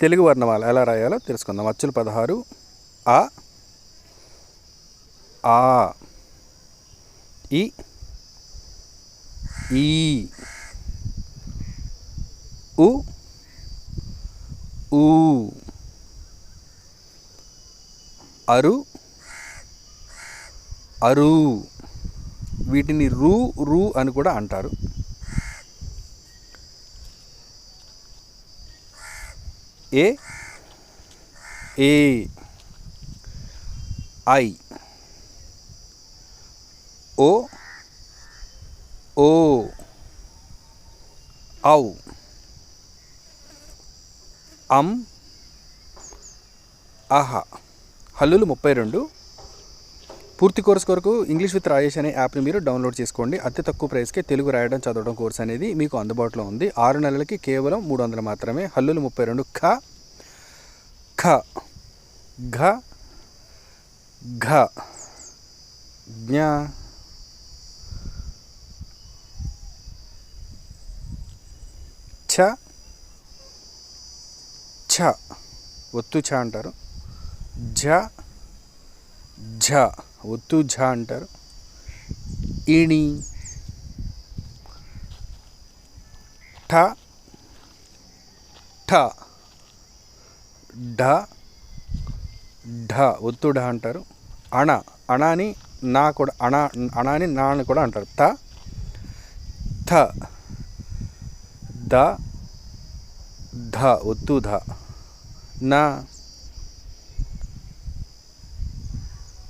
తెలుగు వర్ణమాల ఎలా రాయాలో తెలుసుకుందాం. అచ్చులు పదహారు. ఆ ఆ ఈ ఈ ఉ ఊ అరు అరు. వీటిని రూ రూ అని కూడా అంటారు. ఏ? ఏ. ఐ. ఓ. ఓ. ఔ. అం. అహ. హల్లులు ముప్పై రెండు. పూర్తి కోర్స్ కొరకు ఇంగ్లీష్ విత్ రాజేష్ అనే యాప్ని మీరు డౌన్లోడ్ చేసుకోండి. అతి తక్కువ ప్రైస్కే తెలుగు రాయడం చదవడం కోర్స్ అనేది మీకు అందుబాటులో ఉంది. ఆరు నెలలకి కేవలం మూడు వందలు మాత్రమే. హల్లులు ముప్పై రెండు. ఖ ఖ ఘ ఘ జ్ఞ ఛ ఛ ఒత్తు ఛ అంటారు. ఝ ఝ ఒత్తు ఝ అంటారు. ఇణి ఠ ఠ ఢ ఢ ఒత్తు ఢ అంటారు. అణ అణాని నా కూడా అణ అణాని నా అని కూడా అంటారు. త థ ద ధ ఒత్తు ధ నా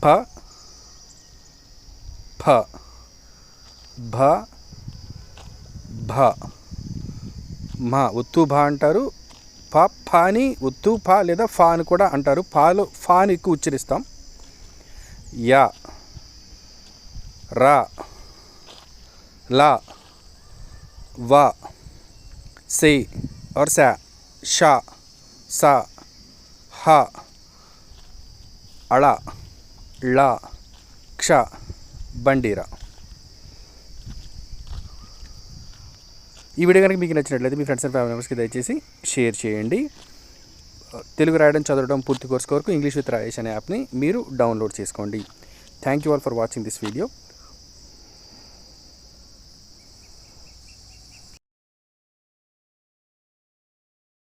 ప ఫ భ భ. మ ఒత్తు భా అంటారు. ప ఫా అని ఒత్తు ఫా లేదా ఫా అని కూడా అంటారు. ఫాలో ఫా ఎక్కువ ఉచ్చరిస్తాం. యా రా లా వ సి ఆర్ సా షా సా హ అళ. లా క్ష బండీరా ఈ వీడియో కనుక మీకు నచ్చినట్లయితే మీ ఫ్రెండ్స్ అండ్ ఫ్యామిలీ మెంబర్స్కి దయచేసి షేర్ చేయండి. తెలుగు రాయడం చదవడం పూర్తి కోర్స్ కొరకు ఇంగ్లీష్ విత్ రాయేష్ అనే యాప్ని మీరు డౌన్లోడ్ చేసుకోండి. Thank you all for watching this video